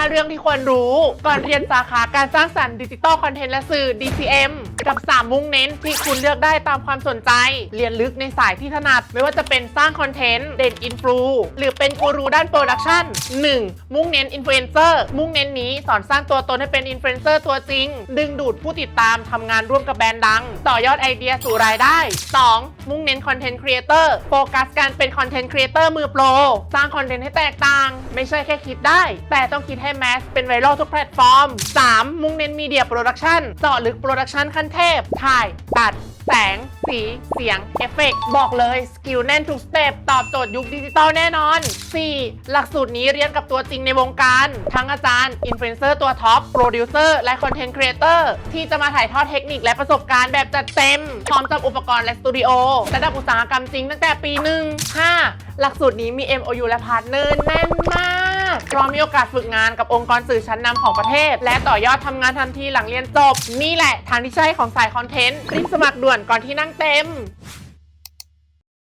5 เรื่องที่ควรรู้ ก่อนเรียนสาขาการสร้างสรรค์ดิจิตอลคอนเทนต์และสื่อ DCM กับ 3 มุ่งเน้น ที่คุณเลือกได้ตามความสนใจ เรียนลึกในสายที่ถนัด ไม่ว่าจะเป็นสร้างคอนเทนต์เด่นอินฟลูหรือเป็นกูรูด้านโปรดักชัน 1. มุ่งเน้นอินฟลูเอนเซอร์มุ่งเน้นนี้สอนสร้างตัวตนให้เป็นอินฟลูเอนเซอร์ตัวจริง ดึงดูดผู้ติดตามทำงานร่วมกับแบรนด์ดัง ต่อยอดไอเดียสู่รายได้ 2. มุ่งเน้นคอนเทนต์ครีเอเตอร์โฟกัสการเป็นคอนเทนต์ครีเอเตอร์มือโปรสร้างคอนเทนต์ให้แตกต่าง ไม่ใช่แค่คิดได้ แต่ต้องคิดให้แมสเป็นไวรัลทุกแพลตฟอร์ม 3. มุ่งเน้นมีเดียโปรดักชันเจาะลึกโปรดักชันขั้นเทพ ถ่าย ตัด แสง สี เสียง เอฟเฟกต์บอกเลย สกิลแน่นทุกสเต็ปตอบโจทย์ยุคดิจิตอลแน่นอน 4. หลักสูตรนี้เรียนกับตัวจริงในวงการ ทั้งอาจารย์ อินฟลูเอนเซอร์ตัวท็อป โปรดิวเซอร์ และคอนเทนต์ครีเอเตอร์ที่จะมาถ่ายทอดเทคนิคและประสบการณ์แบบจัดเต็ม พร้อมกับอุปกรณ์และสตูดิโอระดับอุตสาหกรรมจริงตั้งแต่ปีหนึ่ง 5. หลักสูตรนี้มี MOU และพาร์ทเนอร์แน่นมาก พร้อมมีโอกาสฝึกงานกับองค์กรสื่อชั้นนำของประเทศ และต่อยอดทำงานทันทีหลังเรียนจบ นี่แหละทางที่ใช่ของสายคอนเทนต์รีบสมัครด่วนก่อนที่นั่งเต็ม